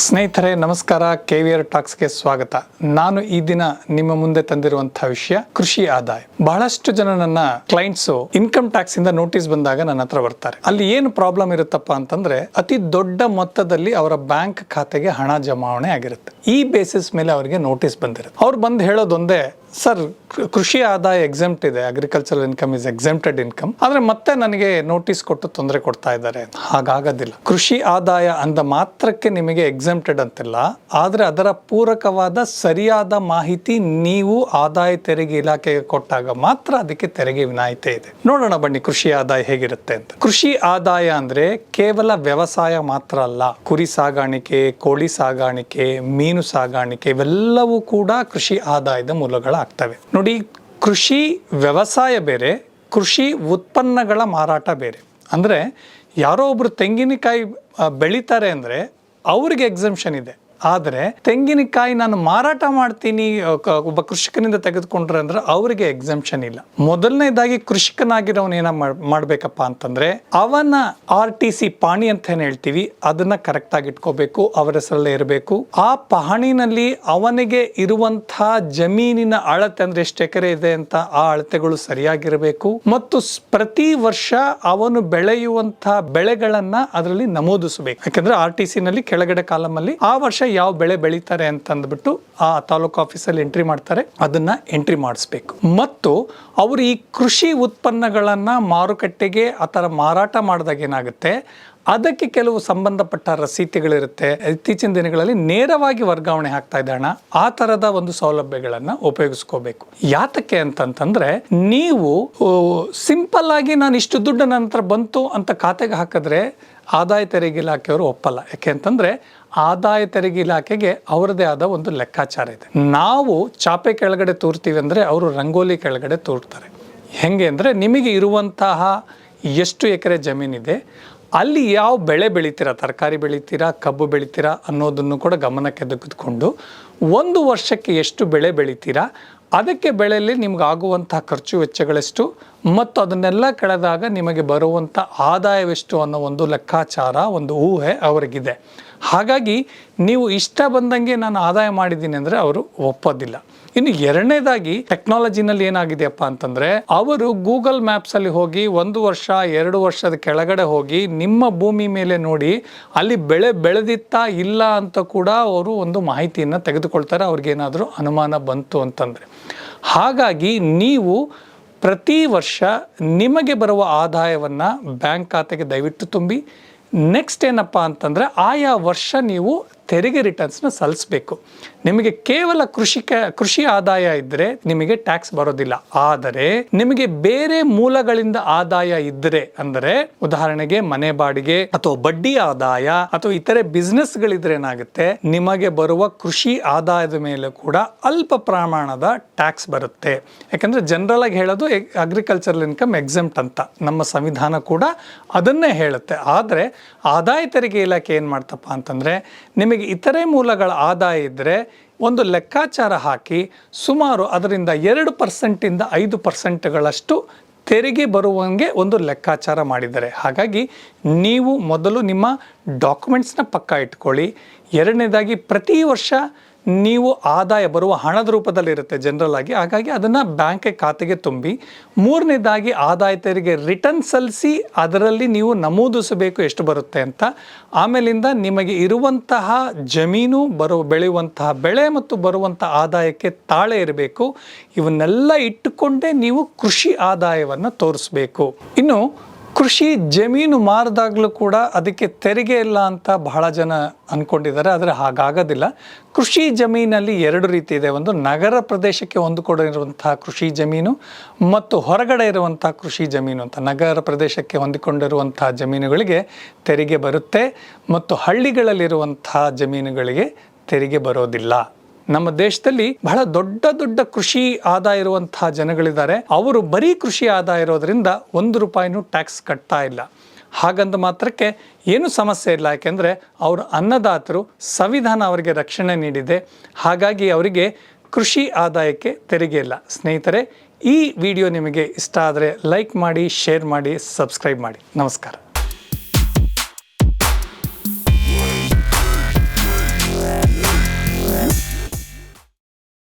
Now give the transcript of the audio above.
ಸ್ನೇಹಿತರೆ, ನಮಸ್ಕಾರ. K we are ಟಾಕ್ಸ್ಗೆ ಸ್ವಾಗತ. ನಾನು ಈ ದಿನ ನಿಮ್ಮ ಮುಂದೆ ತಂದಿರುವಂತಹ ವಿಷಯ, ಕೃಷಿ ಆದಾಯ. ಬಹಳಷ್ಟು ಜನ ನನ್ನ ಕ್ಲೈಂಟ್ಸ್ ಇನ್ಕಮ್ ಟ್ಯಾಕ್ಸ್ ಇಂದ ನೋಟಿಸ್ ಬಂದಾಗ ನನ್ನ ಹತ್ರ ಬರ್ತಾರೆ. ಅಲ್ಲಿ ಏನು ಪ್ರಾಬ್ಲಮ್ ಇರುತ್ತಪ್ಪ ಅಂತಂದ್ರೆ, ಅತಿ ದೊಡ್ಡ ಮೊತ್ತದಲ್ಲಿ ಅವರ ಬ್ಯಾಂಕ್ ಖಾತೆಗೆ ಹಣ ಜಮಾವಣೆ ಆಗಿರುತ್ತೆ. ಈ ಬೇಸಿಸ್ ಮೇಲೆ ಅವರಿಗೆ ನೋಟಿಸ್ ಬಂದಿರುತ್ತೆ. ಅವ್ರು ಬಂದು ಹೇಳೋದೊಂದೇ ಸರ್ ಕೃಷಿ ಆದಾಯ ಎಕ್ಸೆಂಪ್ಟ್ ಇದೆ. Agricultural income is exempted income ಆದ್ರೆ ಮತ್ತೆ ನನಗೆ ನೋಟಿಸ್ ಕೊಟ್ಟು ತೊಂದರೆ ಕೊಡ್ತಾ ಇದ್ದಾರೆ. ಹಾಗಾಗೋದಿಲ್ಲ. ಕೃಷಿ ಆದಾಯ ಅಂದ ಮಾತ್ರಕ್ಕೆ ನಿಮಗೆ ಎಕ್ಸೆಂಪ್ಟೆಡ್ ಅಂತಿಲ್ಲ. ಆದ್ರೆ ಅದರ ಪೂರಕವಾದ ಸರಿಯಾದ ಮಾಹಿತಿ ನೀವು ಆದಾಯ ತೆರಿಗೆ ಇಲಾಖೆಗೆ ಕೊಟ್ಟಾಗ ಮಾತ್ರ ಅದಕ್ಕೆ ತೆರಿಗೆ ವಿನಾಯಿತಿ ಇದೆ. ನೋಡೋಣ ಬನ್ನಿ ಕೃಷಿ ಆದಾಯ ಹೇಗಿರುತ್ತೆ ಅಂತ. ಕೃಷಿ ಆದಾಯ ಅಂದ್ರೆ ಕೇವಲ ವ್ಯವಸಾಯ ಮಾತ್ರ ಅಲ್ಲ. ಕುರಿ ಸಾಗಾಣಿಕೆ, ಕೋಳಿ ಸಾಗಾಣಿಕೆ, ಮೀನು ಸಾಗಾಣಿಕೆ ಇವೆಲ್ಲವೂ ಕೂಡ ಕೃಷಿ ಆದಾಯದ ಮೂಲಗಳಾಗ್ತವೆ ನೋಡಿ, ಕೃಷಿ ವ್ಯವಸಾಯ ಬೇರೆ, ಕೃಷಿ ಉತ್ಪನ್ನಗಳ ಮಾರಾಟ ಬೇರೆ. ಅಂದರೆ, ಯಾರೋ ಒಬ್ರು ತೆಂಗಿನಕಾಯಿ ಬೆಳೀತಾರೆ ಅಂದರೆ, ಅವ್ರಿಗೆ ಎಕ್ಸಮ್ಷನ್ ಇದೆ. ಆದರೆ ತೆಂಗಿನಕಾಯಿ ನಾನು ಮಾರಾಟ ಮಾಡ್ತೀನಿ ಒಬ್ಬ ಕೃಷಿಕನಿಂದ ತೆಗೆದುಕೊಂಡ್ರೆ ಅಂದ್ರೆ ಅವರಿಗೆ ಎಕ್ಸಮ್ಷನ್ ಇಲ್ಲ. ಮೊದಲನೇದಾಗಿ ಕೃಷಿಕನಾಗಿರೋನ್ ಏನ ಮಾಡ್ಬೇಕಪ್ಪ ಅಂತಂದ್ರೆ ಅವನ ಆರ್ ಟಿ ಸಿ ಪಾಣಿ ಅಂತ ಏನ್ ಹೇಳ್ತೀವಿ, ಅದನ್ನ ಕರೆಕ್ಟ್ ಆಗಿ ಇಟ್ಕೋಬೇಕು, ಅವರ ಹೆಸರಲ್ಲೇ ಇರಬೇಕು. ಆ ಪಹಣಿನಲ್ಲಿ ಅವನಿಗೆ ಇರುವಂತಹ ಜಮೀನಿನ ಅಳತೆ ಅಂದ್ರೆ ಎಷ್ಟು ಎಕರೆ ಇದೆ ಅಂತ ಆ ಅಳತೆಗಳು ಸರಿಯಾಗಿರಬೇಕು. ಮತ್ತು ಪ್ರತಿ ವರ್ಷ ಅವನು ಬೆಳೆಯುವಂತಹ ಬೆಳೆಗಳನ್ನ ಅದರಲ್ಲಿ ನಮೂದಿಸಬೇಕು. ಯಾಕಂದ್ರೆ ಆರ್ ಟಿ ಸಿ ನಲ್ಲಿ ಕೆಳಗಡೆ ಕಾಲಮಲ್ಲಿ ಆ ವರ್ಷ ಯಾವ ಬೆಳೆ ಬೆಳೀತಾರೆ ಅಂತಂದ್ಬಿಟ್ಟು ಆ ತಾಲೂಕು ಆಫೀಸಲ್ಲಿ ಎಂಟ್ರಿ ಮಾಡ್ತಾರೆ, ಅದನ್ನ ಎಂಟ್ರಿ ಮಾಡಿಸ್ಬೇಕು. ಮತ್ತು ಅವರು ಈ ಕೃಷಿ ಉತ್ಪನ್ನಗಳನ್ನು ಮಾರುಕಟ್ಟೆಗೆ ಆ ಥರ ಮಾರಾಟ ಮಾಡಿದಾಗ ಏನಾಗುತ್ತೆ, ಅದಕ್ಕೆ ಕೆಲವು ಸಂಬಂಧಪಟ್ಟ ರಸೀತಿಗಳಿರುತ್ತೆ. ಇತ್ತೀಚಿನ ದಿನಗಳಲ್ಲಿ ನೇರವಾಗಿ ವರ್ಗಾವಣೆ ಆಗ್ತಾ ಇದ್ದಾಣ ಆ ತರದ ಒಂದು ಸೌಲಭ್ಯಗಳನ್ನು ಉಪಯೋಗಿಸ್ಕೋಬೇಕು. ಯಾತಕ್ಕೆ ಅಂತಂತಂದ್ರೆ, ನೀವು ಸಿಂಪಲ್ ಆಗಿ ನಾನು ಇಷ್ಟು ದುಡ್ಡು ನನ್ನ ಹತ್ರ ಬಂತು ಅಂತ ಖಾತೆಗೆ ಹಾಕಿದ್ರೆ ಆದಾಯ ತೆರಿಗೆ ಇಲಾಖೆಯವರು ಒಪ್ಪಲ್ಲ. ಯಾಕೆ ಅಂತಂದ್ರೆ ಆದಾಯ ತೆರಿಗೆ ಇಲಾಖೆಗೆ ಅವರದೇ ಆದ ಒಂದು ಲೆಕ್ಕಾಚಾರ ಇದೆ. ನಾವು ಚಾಪೆ ಕೆಳಗಡೆ ತೋರ್ತೀವಿ ಅಂದ್ರೆ ಅವರು ರಂಗೋಲಿ ಕೆಳಗಡೆ ತೂರ್ತಾರೆ. ಹೆಂಗೆ ಅಂದರೆ ನಿಮಗೆ ಇರುವಂತಹ ಎಷ್ಟು ಎಕರೆ ಜಮೀನಿದೆ ಅಲ್ಲಿ ಯಾವ ಬೆಳೆ ಬೆಳಿತೀರಾ, ತರಕಾರಿ ಬೆಳಿತೀರಾ, ಕಬ್ಬು ಬೆಳಿತೀರಾ ಅನ್ನೋದನ್ನು ಕೂಡ ಗಮನಕ್ಕೆ ತೆಗೆದುಕೊಂಡು ಒಂದು ವರ್ಷಕ್ಕೆ ಎಷ್ಟು ಬೆಳೆ ಬೆಳಿತೀರಾ ಅದಕ್ಕೆ ಬೆಳೆಯಲ್ಲಿ ನಿಮ್ಗೆ ಆಗುವಂಥ ಖರ್ಚು ವೆಚ್ಚಗಳೆಷ್ಟು? ಮತ್ತು ಅದನ್ನೆಲ್ಲ ಕಳೆದಾಗ ನಿಮಗೆ ಬರುವಂಥ ಆದಾಯವೆಷ್ಟು ಅನ್ನೋ ಒಂದು ಲೆಕ್ಕಾಚಾರ, ಒಂದು ಊಹೆ ಅವರಿಗಿದೆ. ಹಾಗಾಗಿ ನೀವು ಇಷ್ಟ ಬಂದಂಗೆ ನಾನು ಆದಾಯ ಮಾಡಿದ್ದೀನಿ ಅಂದರೆ ಅವರು ಒಪ್ಪೋದಿಲ್ಲ. ಇನ್ನು ಎರಡನೇದಾಗಿ ಟೆಕ್ನಾಲಜಿನಲ್ಲಿ ಏನಾಗಿದೆಯಪ್ಪ ಅಂತಂದರೆ ಅವರು ಗೂಗಲ್ ಮ್ಯಾಪ್ಸಲ್ಲಿ ಹೋಗಿ ಒಂದು ವರ್ಷ, ಎರಡು ವರ್ಷದ ಕೆಳಗಡೆ ಹೋಗಿ ನಿಮ್ಮ ಭೂಮಿ ಮೇಲೆ ನೋಡಿ ಅಲ್ಲಿ ಬೆಳೆ ಬೆಳೆದಿತ್ತಾ ಇಲ್ಲ ಅಂತ ಕೂಡ ಅವರು ಒಂದು ಮಾಹಿತಿಯನ್ನು ತೆಗೆದುಕೊಳ್ತಾರೆ ಅವ್ರಿಗೇನಾದರೂ ಅನುಮಾನ ಬಂತು ಅಂತಂದರೆ. ಹಾಗಾಗಿ ನೀವು ಪ್ರತಿ ವರ್ಷ ನಿಮಗೆ ಬರುವ ಆದಾಯವನ್ನು ಬ್ಯಾಂಕ್ ಖಾತೆಗೆ ದಯವಿಟ್ಟು ತುಂಬಿ ನೆಕ್ಸ್ಟ್ ಏನಪ್ಪ ಅಂತಂದರೆ ಆಯಾ ವರ್ಷ ನೀವು ತೆರಿಗೆ ರಿಟರ್ನ್ಸ್ನ ಸಲ್ಲಿಸಬೇಕು. ನಿಮಗೆ ಕೇವಲ ಕೃಷಿಕ, ಕೃಷಿ ಆದಾಯ ಇದ್ದರೆ ನಿಮಗೆ ಟ್ಯಾಕ್ಸ್ ಬರೋದಿಲ್ಲ. ಆದರೆ ನಿಮಗೆ ಬೇರೆ ಮೂಲಗಳಿಂದ ಆದಾಯ ಇದ್ದರೆ ಅಂದರೆ ಉದಾಹರಣೆಗೆ ಮನೆ ಬಾಡಿಗೆ ಅಥವಾ ಬಡ್ಡಿ ಆದಾಯ ಅಥವಾ ಇತರೆ ಬಿಸ್ನೆಸ್ಗಳಿದ್ರೆ ಏನಾಗುತ್ತೆ? ನಿಮಗೆ ಬರುವ ಕೃಷಿ ಆದಾಯದ ಮೇಲೆ ಕೂಡ ಅಲ್ಪ ಪ್ರಮಾಣದ ಟ್ಯಾಕ್ಸ್ ಬರುತ್ತೆ. ಯಾಕಂದ್ರೆ ಜನರಲ್ ಆಗಿ ಹೇಳೋದು ಅಗ್ರಿಕಲ್ಚರಲ್ ಇನ್ಕಮ್ ಎಕ್ಸೆಂಪ್ಟ್ ಅಂತ. ನಮ್ಮ ಸಂವಿಧಾನ ಕೂಡ ಅದನ್ನೇ ಹೇಳುತ್ತೆ. ಆದರೆ ಆದಾಯ ತೆರಿಗೆ ಇಲಾಖೆ ಏನು ಮಾಡ್ತಪ್ಪ ಅಂತಂದ್ರೆ ನಿಮಗೆ ಇತರೆ ಮೂಲಗಳ ಆದಾಯ ಇದ್ದರೆ ಒಂದು ಲೆಕ್ಕಾಚಾರ ಹಾಕಿ ಸುಮಾರು ಅದರಿಂದ ಎರಡು ಪರ್ಸೆಂಟಿಂದ ಐದು ಪರ್ಸೆಂಟ್ಗಳಷ್ಟು ತೆರಿಗೆ ಬರುವಂಗೆ ಒಂದು ಲೆಕ್ಕಾಚಾರ ಮಾಡಿದ್ದಾರೆ. ಹಾಗಾಗಿ ನೀವು ಮೊದಲು ನಿಮ್ಮ ಡಾಕ್ಯುಮೆಂಟ್ಸ್ನ ಪಕ್ಕ ಇಟ್ಕೊಳ್ಳಿ. ಎರಡನೇದಾಗಿ ಪ್ರತಿ ವರ್ಷ ನೀವು ಆದಾಯ ಬರುವ ಹಣದ ರೂಪದಲ್ಲಿರುತ್ತೆ ಜನರಲ್ ಆಗಿ. ಹಾಗಾಗಿ ಅದನ್ನು ಬ್ಯಾಂಕ್ಗೆ ಖಾತೆಗೆ ತುಂಬಿ, ಮೂರನೇದಾಗಿ ಆದಾಯ ತೆರಿಗೆ ರಿಟರ್ನ್ ಸಲ್ಲಿಸಿ, ಅದರಲ್ಲಿ ನೀವು ನಮೂದಿಸಬೇಕು ಎಷ್ಟು ಬರುತ್ತೆ ಅಂತ. ಆಮೇಲಿಂದ ನಿಮಗೆ ಇರುವಂತಹ ಜಮೀನು ಬರುವ ಬೆಳೆಯುವಂತಹ ಬೆಳೆ ಮತ್ತು ಬರುವಂಥ ಆದಾಯಕ್ಕೆ ತಾಳೆ ಇರಬೇಕು. ಇವನ್ನೆಲ್ಲ ಇಟ್ಟುಕೊಂಡೇ ನೀವು ಕೃಷಿ ಆದಾಯವನ್ನು ತೋರಿಸ್ಬೇಕು. ಇನ್ನು ಕೃಷಿ ಜಮೀನು ಮಾರಿದಾಗಲೂ ಕೂಡ ಅದಕ್ಕೆ ತೆರಿಗೆ ಇಲ್ಲ ಅಂತ ಬಹಳ ಜನ ಅಂದ್ಕೊಂಡಿದ್ದಾರೆ ಆದರೆ ಹಾಗಾಗೋದಿಲ್ಲ. ಕೃಷಿ ಜಮೀನಲ್ಲಿ ಎರಡು ರೀತಿ ಇದೆ. ಒಂದು ನಗರ ಪ್ರದೇಶಕ್ಕೆ ಹೊಂದಿಕೊಂಡಿರುವಂತಹ ಕೃಷಿ ಜಮೀನು, ಮತ್ತು ಹೊರಗಡೆ ಇರುವಂತಹ ಕೃಷಿ ಜಮೀನು ಅಂತ. ನಗರ ಪ್ರದೇಶಕ್ಕೆ ಹೊಂದಿಕೊಂಡಿರುವಂತಹ ಜಮೀನುಗಳಿಗೆ ತೆರಿಗೆ ಬರುತ್ತೆ, ಮತ್ತು ಹಳ್ಳಿಗಳಲ್ಲಿರುವಂತಹ ಜಮೀನುಗಳಿಗೆ ತೆರಿಗೆ ಬರೋದಿಲ್ಲ. ನಮ್ಮ ದೇಶದಲ್ಲಿ ಬಹಳ ದೊಡ್ಡ ದೊಡ್ಡ ಕೃಷಿ ಆದಾಯ ಇರುವಂತಹ ಜನಗಳಿದ್ದಾರೆ. ಅವರು ಬರೀ ಕೃಷಿ ಆದಾಯ ಇರೋದ್ರಿಂದ ಒಂದು ರೂಪಾಯಿನೂ ಟ್ಯಾಕ್ಸ್ ಕಟ್ತಾ ಇಲ್ಲ. ಹಾಗಂದ ಮಾತ್ರಕ್ಕೆ ಏನು ಸಮಸ್ಯೆ ಇಲ್ಲ. ಯಾಕೆಂದರೆ ಅವರು ಅನ್ನದಾತರು ಸಂವಿಧಾನ ಅವರಿಗೆ ರಕ್ಷಣೆ ನೀಡಿದೆ. ಹಾಗಾಗಿ ಅವರಿಗೆ ಕೃಷಿ ಆದಾಯಕ್ಕೆ ತೆರಿಗೆ ಇಲ್ಲ. ಸ್ನೇಹಿತರೆ, ಈ ವಿಡಿಯೋ ನಿಮಗೆ ಇಷ್ಟ ಆದರೆ ಲೈಕ್ ಮಾಡಿ ಶೇರ್ ಮಾಡಿ ಸಬ್ಸ್ಕ್ರೈಬ್ ಮಾಡಿ. ನಮಸ್ಕಾರ.